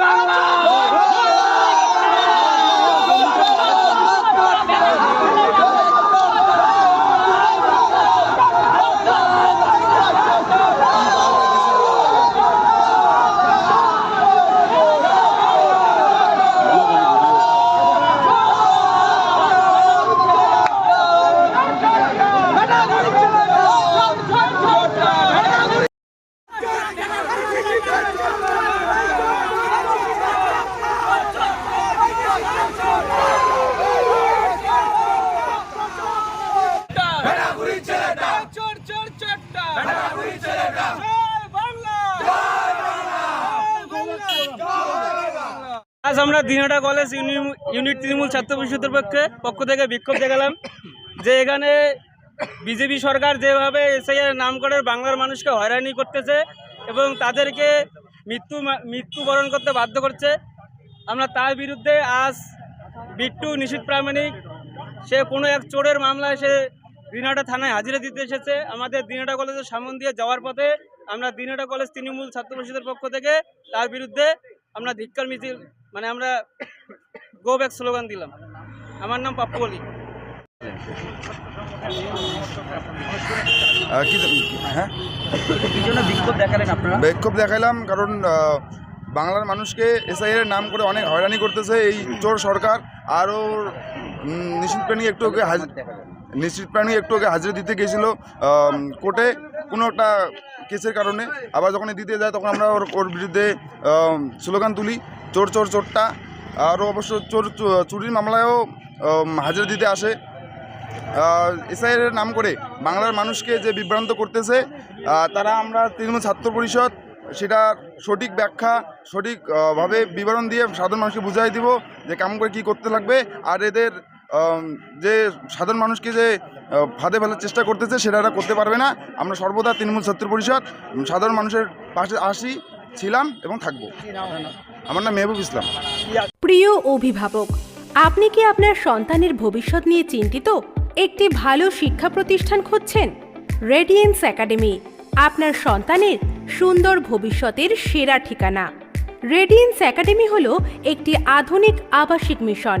চোর আজ আমরা দিনাটা কলেজ ইউনি- ইউনিট তৃণমূল ছাত্র পরিষদের পক্ষে পক্ষ থেকে বিক্ষোভ দেখালাম যে এখানে বিজেপি সরকার যেভাবে এসআইয়ের নাম করে বাংলার মানুষকে হয়রানি করতেছে এবং তাদেরকে মৃত্যু মৃত্যুবরণ করতে বাধ্য করছে, আমরা তার বিরুদ্ধে আজ বিট্টু নিশীত প্রামাণিক, সে কোনো এক চোরের মামলায় সে দিনাটা থানায় হাজিরা দিতে এসেছে। আমাদের দিনাটা কলেজের সামন দিয়ে যাওয়ার পথে আমরা দিনাটা কলেজ তৃণমূল ছাত্র পরিষদের পক্ষ থেকে তার বিরুদ্ধে আমরা ধিক্কার মিছিল মানে আমরা গো ব্যাক স্লোগান দিলাম। আমার নাম পাপ্পু কি হ্যাঁ? বিক্ষোভ দেখালেন বিক্ষোভ দেখালাম কারণ বাংলার মানুষকে এসআইয়ের নাম করে অনেক হয়রানি করতেছে এই চোর সরকার। আরও নিশ্চিত প্রাণী একটু ওকে হাজ- নিশ্চিত প্রাণী একটু ওকে হাজিরা দিতে গিয়েছিল কোর্টে কোনো একটা কেসের কারণে। আবার যখন দিতে যায়, তখন আমরা ওর ওর বিরুদ্ধে স্লোগান তুলি, চোর চোর, চোরটা। আরও অবশ্য চোর চুরির মামলায়ও হাজিরা দিতে আসে। এসআইয়ের নাম করে বাংলার মানুষকে যে বিভ্রান্ত করতেছে তারা আমরা তৃণমূল ছাত্র পরিষদ, সেটা সঠিক ব্যাখ্যা সঠিকভাবে বিবরণ দিয়ে সাধারণ মানুষকে বুঝাই দিব যে কেমন করে কী করতে লাগবে। আর এদের যে সাধারণ মানুষকে যে ফাঁদে ফেলার চেষ্টা করতেছে, সেটা এরা করতে পারবে না। আমরা সর্বদা তৃণমূল ছাত্র পরিষদ সাধারণ মানুষের পাশে আসি, ছিলাম এবং থাকব। আমার নাম মেহবুব ইসলাম। প্রিয় অভিভাবক, আপনি কি আপনার সন্তানের ভবিষ্যৎ নিয়ে চিন্তিত? একটি ভালো শিক্ষা প্রতিষ্ঠান খুঁজছেন? রেডিয়েন্স একাডেমি আপনার সন্তানের সুন্দর ভবিষ্যতের সেরা ঠিকানা। রেডিয়েন্স একাডেমি হল একটি আধুনিক আবাসিক মিশন।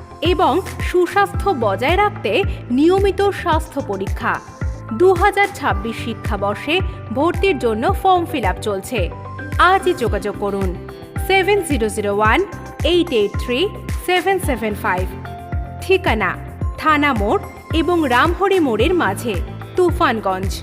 এবং সুস্বাস্থ্য বজায় রাখতে নিয়মিত স্বাস্থ্য পরীক্ষা। দু হাজার ছাব্বিশ শিক্ষাবর্ষে ভর্তির জন্য ফর্ম ফিল চলছে। আজই যোগাযোগ করুন। Seven zero zero one, eight eight three, seven seven five. ঠিকানা, থানা মোড় এবং রামহরি মোড়ের মাঝে, তুফানগঞ্জ।